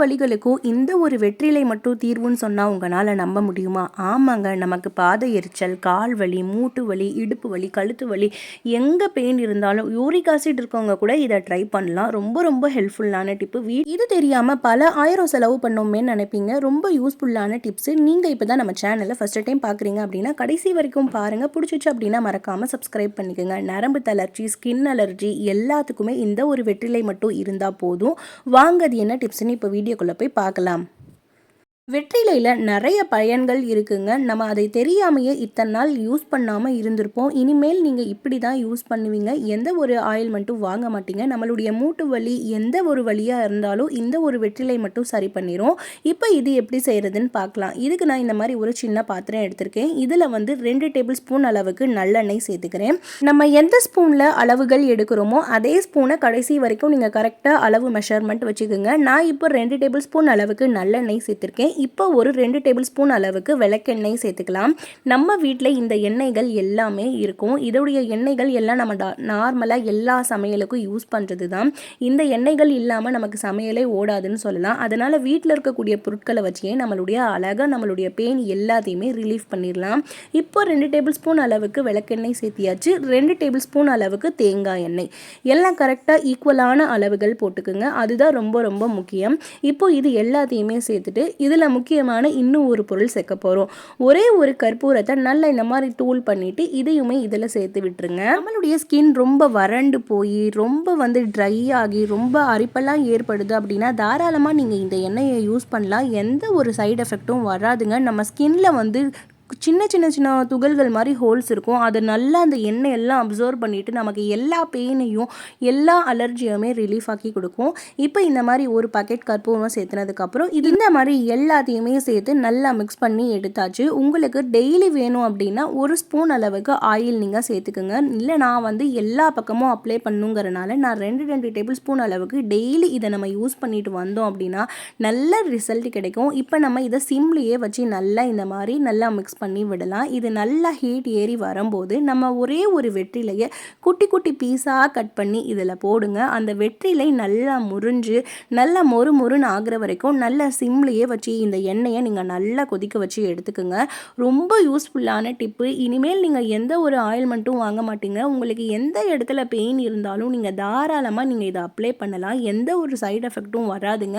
வழிகளுக்கும் இந்த ஒரு வெற்றிலை மட்டும் தீர்வுன்னு சொன்னால் உங்களால் நம்ப முடியுமா? ஆமாங்க. நமக்கு பாத எரிச்சல் கால் வலி மூட்டு வலி இடுப்பு வலி கழுத்து வலி எங்கே பெயின் இருந்தாலும் யூரிக் ஆசிட் இருக்கவங்க கூட இதை ட்ரை பண்ணலாம். ரொம்ப ரொம்ப ஹெல்ப்ஃபுல்லான டிப்பு வீ இது தெரியாமல் பல ஆயிரம் செலவு பண்ணோமே நினைப்பீங்க. ரொம்ப யூஸ்ஃபுல்லான டிப்ஸு நீங்கள் இப்போ தான் நம்ம சேனலை ஃபஸ்ட் டைம் பார்க்குறீங்க அப்படின்னா கடைசி வரைக்கும் பாருங்கள் பிடிச்சிச்சு அப்படின்னா மறக்காமல் சப்ஸ்கிரைப் பண்ணிக்கோங்க. நரம்பு தளர்ச்சி ஸ்கின் அலர்ஜி எல்லாத்துக்குமே இந்த ஒரு வெற்றிலை மட்டும் இருந்தால் போதும். வாங்க அது என்ன டிப்ஸ்னு இப்போ வீடியோக்குள்ளே போய் பார்க்கலாம். வெற்றிலையில் நிறைய பயன்கள் இருக்குங்க. நம்ம அதை தெரியாமையே இத்தனை நாள் யூஸ் பண்ணாமல் இருந்திருப்போம். இனிமேல் நீங்கள் இப்படி தான் யூஸ் பண்ணுவீங்க. எந்த ஒரு ஆயில் மட்டும் வாங்க மாட்டீங்க. நம்மளுடைய மூட்டு வலி எந்த ஒரு வழியாக இருந்தாலும் இந்த ஒரு வெற்றிலை மட்டும் சரி பண்ணிடும் இப்போ இது எப்படி செய்கிறதுன்னு பார்க்கலாம். இதுக்கு நான் இந்த மாதிரி ஒரு சின்ன பாத்திரம் எடுத்திருக்கேன். இதில் வந்து ரெண்டு டேபிள் ஸ்பூன் அளவுக்கு நல்லெண்ணெய் சேர்த்துக்கிறேன். நம்ம எந்த ஸ்பூனில் அளவுகள் எடுக்கிறோமோ அதே ஸ்பூனை கடைசி வரைக்கும் நீங்கள் கரெக்டாக அளவு மெஷர்மெண்ட் வச்சுக்கோங்க. நான் இப்போ ரெண்டு டேபிள் ஸ்பூன் அளவுக்கு நல்லெண்ணெய் சேர்த்துருக்கேன். இப்போ ஒரு ரெண்டு டேபிள் ஸ்பூன் அளவுக்கு விளக்கெண்ணெய் சேர்த்துக்கலாம். நம்ம வீட்டில் இந்த எண்ணெய்கள் எல்லாமே இருக்கும். இதோடைய எண்ணெய்கள் எல்லாம் நம்ம நார்மலாக எல்லா சமையலுக்கும் யூஸ் பண்ணுறது தான் இந்த எண்ணெய்கள் இல்லாமல் நமக்கு சமையலே ஓடாதுன்னு சொல்லலாம். அதனால் வீட்டில் இருக்கக்கூடிய பொருட்களை வச்சே நம்மளுடைய அழகாக நம்மளுடைய பெயின் எல்லாத்தையுமே ரிலீஃப் பண்ணிடலாம். இப்போ ரெண்டு டேபிள் ஸ்பூன் அளவுக்கு விளக்கெண்ணெய் சேர்த்தியாச்சு. ரெண்டு டேபிள் ஸ்பூன் அளவுக்கு தேங்காய் எண்ணெய். எல்லாம் கரெக்டாக ஈக்குவலான அளவுகள் போட்டுக்குங்க. அதுதான் ரொம்ப ரொம்ப முக்கியம். இப்போ இது எல்லாத்தையுமே சேர்த்துட்டு இதில் முக்கியமான இன்னும் ஒரு பொருள் சேர்க்க போகிறோம் ஒரே ஒரு கற்பூரத்தை நல்லா இந்த மாதிரி தூள் பண்ணிவிட்டு இதையுமே இதில் சேர்த்து விட்டுருங்க. நம்மளுடைய ஸ்கின் ரொம்ப வறண்டு போய் ரொம்ப வந்து ட்ரை ஆகி ரொம்ப அரிப்பெல்லாம் ஏற்படுது அப்படின்னா தாராளமாக நீங்கள் இந்த எண்ணெயை யூஸ் பண்ணலாம். எந்த ஒரு சைடு எஃபெக்ட்டும் வராதுங்க. நம்ம ஸ்கின்ல வந்து சின்ன சின்ன சின்ன துகள்கள் மாதிரி ஹோல்ஸ் இருக்கும். அது நல்லா அந்த எண்ணெய் எல்லாம் அப்சர்வ் பண்ணிவிட்டு நமக்கு எல்லா பெயினையும் எல்லா அலர்ஜியுமே ரிலீஃப் ஆக்கி கொடுக்கும். இப்போ இந்த மாதிரி ஒரு பாக்கெட் கற்பூரம் சேர்த்துனதுக்கப்புறம் இது இந்த மாதிரி எல்லாத்தையுமே சேர்த்து நல்லா மிக்ஸ் பண்ணி எடுத்தாச்சு. உங்களுக்கு டெய்லி வேணும் அப்படின்னா ஒரு ஸ்பூன் அளவுக்கு ஆயில் நீங்கள் சேர்த்துக்குங்க. இல்லை நான் வந்து எல்லா பக்கமும் அப்ளை பண்ணுங்கிறனால நான் ரெண்டு ரெண்டு டேபிள் ஸ்பூன் அளவுக்கு டெய்லி இதை நம்ம யூஸ் பண்ணிட்டு வந்தோம் அப்படின்னா நல்ல ரிசல்ட் கிடைக்கும். இப்போ நம்ம இதை சிம்லேயே வச்சு நல்லா இந்த மாதிரி நல்லா மிக்ஸ் பண்ணி விடலாம். இது நல்லா ஹீட் ஏறி வரும்போது நம்ம ஒரே ஒரு வெற்றிலையை குட்டி குட்டி பீஸாக கட் பண்ணி இதில் போடுங்க. அந்த வெற்றிலை நல்லா முறிஞ்சு நல்லா மொறு மொறுன்னு ஆகிற வரைக்கும் நல்லா சிம்லேயே வச்சு இந்த எண்ணெயை நீங்கள் நல்லா கொதிக்க வச்சு எடுத்துக்கோங்க. ரொம்ப யூஸ்ஃபுல்லான டிப்பு இனிமேல் நீங்கள் எந்த ஒரு ஆயில்மெண்ட்டும் வாங்க மாட்டீங்க. உங்களுக்கு எந்த இடத்துல பெயின் இருந்தாலும் நீங்கள் தாராளமாக நீங்கள் இதை அப்ளை பண்ணலாம். எந்த ஒரு சைடு எஃபெக்ட்டும் வராதுங்க.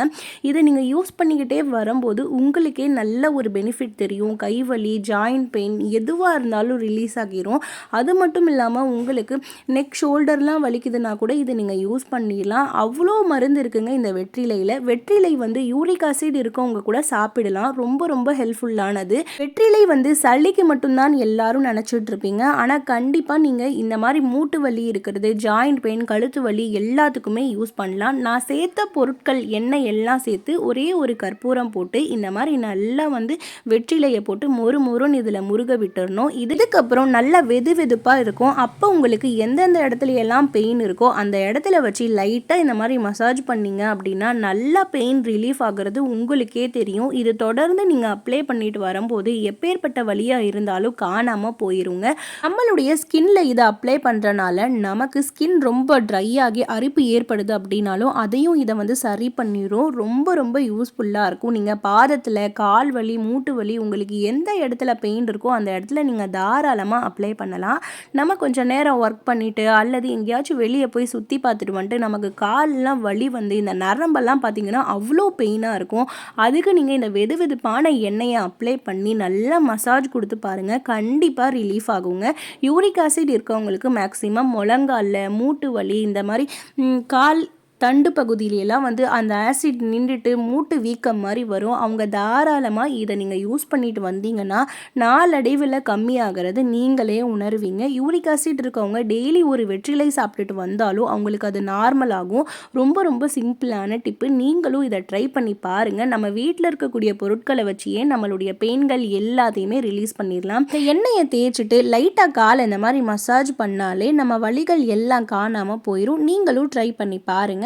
இதை நீங்கள் யூஸ் பண்ணிக்கிட்டே வரும்போது உங்களுக்கே நல்ல ஒரு பெனிஃபிட் தெரியும். கைவலி ஜாயிண்ட் பெயின் எதுவாக இருந்தாலும் ரிலீஸ் ஆகிரும். அது மட்டும் இல்லாமல் உங்களுக்கு நெக் ஷோல்டர்லாம் வலிக்குதுன்னா கூட இதை நீங்கள் யூஸ் பண்ணிடலாம். அவ்வளோ மருந்து இருக்குங்க இந்த வெற்றிலையில். வெற்றிலை வந்து யூரிக் ஆசிட் இருக்கவங்க கூட சாப்பிடலாம். ரொம்ப ரொம்ப ஹெல்ப்ஃபுல்லானது வெற்றிலை வந்து சளிக்கு மட்டும்தான் எல்லாரும் நினச்சிட்டு இருப்பீங்க. ஆனால் கண்டிப்பாக நீங்கள் இந்த மாதிரி மூட்டு வலி இருக்கிறது ஜாயிண்ட் பெயின் கழுத்து வலி எல்லாத்துக்குமே யூஸ் பண்ணலாம். நான் சேர்த்த பொருட்கள் எண்ணெய் எல்லாம் சேர்த்து ஒரே ஒரு கற்பூரம் போட்டு இந்த மாதிரி நல்லா வந்து வெற்றிலையை போட்டு மொறு மொறு மொறுன்னு இதில் முருக விட்டுறணும். இதுக்கப்புறம் நல்லா வெது வெதுப்பாக இருக்கும். அப்போ உங்களுக்கு எந்தெந்த இடத்துல எல்லாம் பெயின் இருக்கோ அந்த இடத்துல வச்சு லைட்டாக இந்த மாதிரி மசாஜ் பண்ணிங்க அப்படின்னா நல்லா பெயின் ரிலீஃப் ஆகிறது உங்களுக்கே தெரியும். இது தொடர்ந்து நீங்கள் அப்ளை பண்ணிட்டு வரும்போது எப்பேற்பட்ட வழியாக இருந்தாலும் காணாமல் போயிருங்க. நம்மளுடைய ஸ்கின்ல இதை அப்ளை பண்ணுறனால நமக்கு ஸ்கின் ரொம்ப ட்ரை ஆகி அரிப்பு ஏற்படுது அப்படின்னாலும் அதையும் இதை வந்து சரி பண்ணிடும் ரொம்ப ரொம்ப யூஸ்ஃபுல்லாக இருக்கும். நீங்கள் பாதத்தில் கால் வலி மூட்டு வலி உங்களுக்கு எந்த இடத்துல இடத்துல பெயின் இருக்கோ அந்த இடத்துல நீங்கள் தாராளமாக அப்ளை பண்ணலாம். நம்ம கொஞ்சம் நேரம் ஒர்க் பண்ணிவிட்டு அல்லது எங்கேயாச்சும் வெளியே போய் சுற்றி பார்த்துட்டு வந்துட்டு நமக்கு கால்லாம் வலி வந்து இந்த நரம்பெல்லாம் பார்த்தீங்கன்னா அவ்வளோ பெயினாக இருக்கும். அதுக்கு நீங்கள் இந்த வெது வெதுப்பான எண்ணெயை அப்ளை பண்ணி நல்லா மசாஜ் கொடுத்து பாருங்கள் கண்டிப்பாக ரிலீஃப் ஆகுங்க. யூரிக் ஆசிட் இருக்கவங்களுக்கு மேக்ஸிமம் முழங்காலில் மூட்டு வலி இந்த மாதிரி கால் தண்டு பகுதியிலலாம் வந்து அந்த ஆசிட் நின்றுட்டு மூட்டு வீக்கம் மாதிரி வரும். அவங்க தாராளமாக இதை நீங்கள் யூஸ் பண்ணிட்டு வந்தீங்கன்னா நாளடைவில் கம்மியாகிறது நீங்களே உணர்வீங்க. யூரிக் ஆசிட் இருக்கவங்க டெய்லி ஒரு வெற்றிலை சாப்பிட்டுட்டு வந்தாலும் அவங்களுக்கு அது நார்மலாகும் ரொம்ப ரொம்ப சிம்பிளான டிப்பு நீங்களும் இதை ட்ரை பண்ணி பாருங்கள் நம்ம வீட்டில் இருக்கக்கூடிய பொருட்களை வச்சியே நம்மளுடைய பெயின்கள் எல்லாத்தையுமே ரிலீஸ் பண்ணிடலாம். இந்த எண்ணெயை தேய்ச்சிட்டு லைட்டாக கால் இந்த மாதிரி மசாஜ் பண்ணாலே நம்ம வழிகள் எல்லாம் காணாமல் போயிடும் நீங்களும் ட்ரை பண்ணி பாருங்கள்